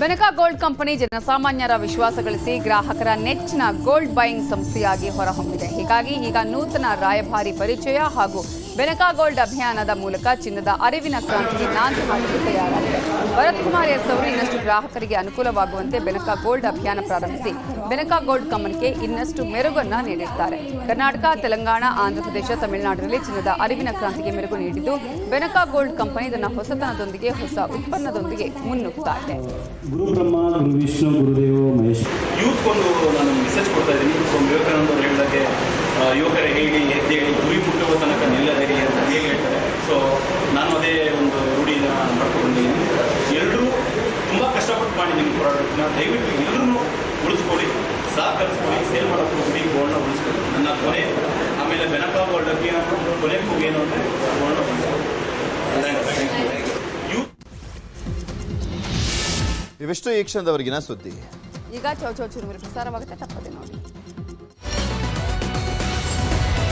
Benaka gold company ಜನಸಾಮಾನ್ಯರ ವಿಶ್ವಾಸ ಗಳಿಸಿ ಗ್ರಾಹಕರ ನೆಚ್ಚಿನ ಗೋಲ್ಡ್ ಬೈಯಿಂಗ್ ಸಂಸ್ಥೆಯಾಗಿ ಹೊರಹೊಮ್ಮಿದೆ. ಹೀಗಾಗಿ ಈಗ ನೂತನ ರಾಯಭಾರಿ ಪರಿಚಯ ಹಾಗೂ ಬೆನಕಾ ಗೋಲ್ಡ್ ಅಭಿಯಾನದ ಮೂಲಕ ಚಿನ್ನದ ಅರಿವಿನ ಕ್ರಾಂತಿಗೆ ನಾಂದಿ ಹಾಕಲು ತಯಾರಾಗಿದೆ. ಭರತ್ ಕುಮಾರ್ ಎಸ್ ಅವರು ಇನ್ನಷ್ಟು ಗ್ರಾಹಕರಿಗೆ ಅನುಕೂಲವಾಗುವಂತೆ ಬೆನಕಾ ಗೋಲ್ಡ್ ಅಭಿಯಾನ ಪ್ರಾರಂಭಿಸಿ ಬೆನಕಾ ಗೋಲ್ಡ್ ಕಂಪನಿಗೆ ಇನ್ನಷ್ಟು ಮೆರುಗನ್ನ ನೀಡಿದ್ದಾರೆ. ಕರ್ನಾಟಕ ತೆಲಂಗಾಣ ಆಂಧ್ರಪ್ರದೇಶ ತಮಿಳುನಾಡಿನಲ್ಲಿ ಚಿನ್ನದ ಅರಿವಿನ ಕ್ರಾಂತಿಗೆ ಮೆರುಗು ನೀಡಿದ್ದು ಬೆನಕಾ ಗೋಲ್ಡ್ ಕಂಪನಿ ತನ್ನ ಹೊಸತನದೊಂದಿಗೆ ಹೊಸ ಉತ್ಪನ್ನದೊಂದಿಗೆ ಮುನ್ನುಗ್ತಾ ಇದೆ. ಕಷ್ಟಪಟ್ಟು ಮಾಡಿದ್ದೀನಿ ಪ್ರಾಡಕ್ಟ್ನ ದಯವಿಟ್ಟು ಎಲ್ಲರೂ ಉಳಿಸ್ಕೊಳ್ಳಿ. ಸಹಕರಿಸ್ಕೊಳ್ಳಿ. ಸೇಲ್ ಮಾಡೋಕ್ಕೆ ಹೋಗಿ ಗೋಲ್ಡ್ನ ಉಳಿಸ್ಕೊಳ್ಳಿ. ನನ್ನ ಕೊನೆ ಆಮೇಲೆ ಬೆನಕಾ ಗೋಲ್ಡ್ ಅಭಿಯಾನ ಕೊನೆ ಏನು ಅಂದರೆ ಗೋಲ್ಡ್ನ ಉಳಿಸ್ಕೊಳ್ಳಿ. ಇವಿಷ್ಟು ಈ ಕ್ಷಣದವರೆಗಿನ ಸುದ್ದಿ. ಈಗ ಚೌಚೌ ಚುರುಮುರಿ ಪ್ರಸಾರವಾಗುತ್ತೆ. ತಪ್ಪದೆ ನೋಡಿ.